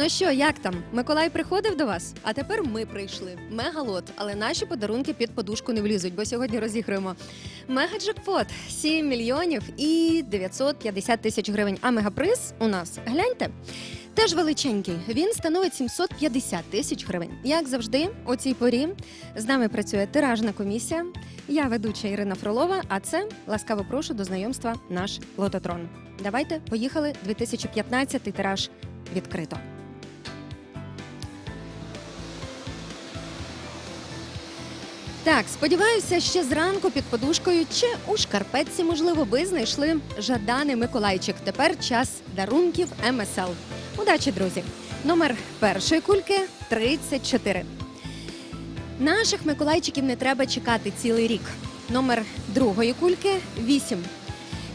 Ну що, як там? Миколай приходив до вас? А тепер ми прийшли. Мегалот, але наші подарунки під подушку не влізуть, бо сьогодні розіграємо мегаджекпот 7 мільйонів і 950 тисяч гривень. А мегаприз у нас гляньте. Теж величенький. Він становить 750 тисяч гривень. Як завжди, у цій порі з нами працює тиражна комісія. Я ведуча Ірина Фролова. А це ласкаво прошу до знайомства наш лототрон. Давайте поїхали. 2015 тираж відкрито. Так, сподіваюся, ще зранку під подушкою чи у шкарпетці, можливо, ви знайшли жаданий Миколайчик. Тепер час дарунків МСЛ. Удачі, друзі! Номер першої кульки 34. Наших Миколайчиків не треба чекати цілий рік. Номер другої кульки 8.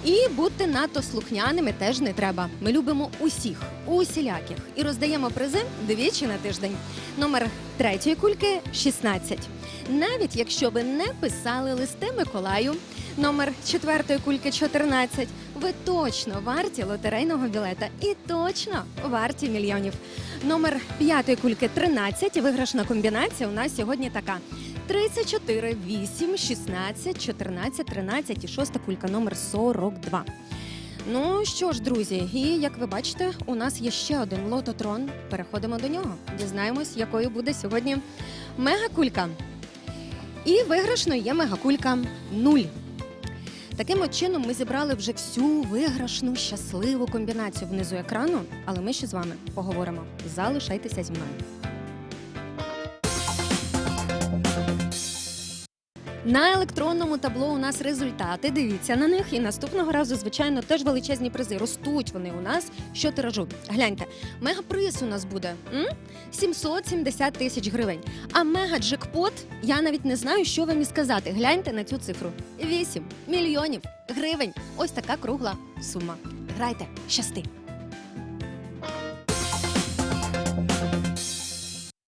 І бути надто слухняними теж не треба. Ми любимо усіх, усіляких і роздаємо призи двічі на тиждень. Номер третьої кульки 16. Навіть якщо ви не писали листи Миколаю, номер четвертої кульки 14, ви точно варті лотерейного білета і точно варті мільйонів. Номер п'ятої кульки 13. Виграшна комбінація у нас сьогодні така. 34, 8, 16, 14, 13 і шоста кулька номер 42. Ну що ж, друзі, і як ви бачите, у нас є ще один лототрон. Переходимо до нього. Дізнаємось, якою буде сьогодні мегакулька. І виграшною є мегакулька 0. Таким от чином ми зібрали вже всю виграшну щасливу комбінацію внизу екрану, але ми ще з вами поговоримо. Залишайтеся зі мною. На електронному табло у нас результати. Дивіться на них. І наступного разу, звичайно, теж величезні призи. Ростуть вони у нас що тиражу. Гляньте, мегаприз у нас буде м? 770 тисяч гривень. А мегаджекпот, я навіть не знаю, що вам і сказати. Гляньте на цю цифру: 8 мільйонів гривень. Ось така кругла сума. Грайте, щасти!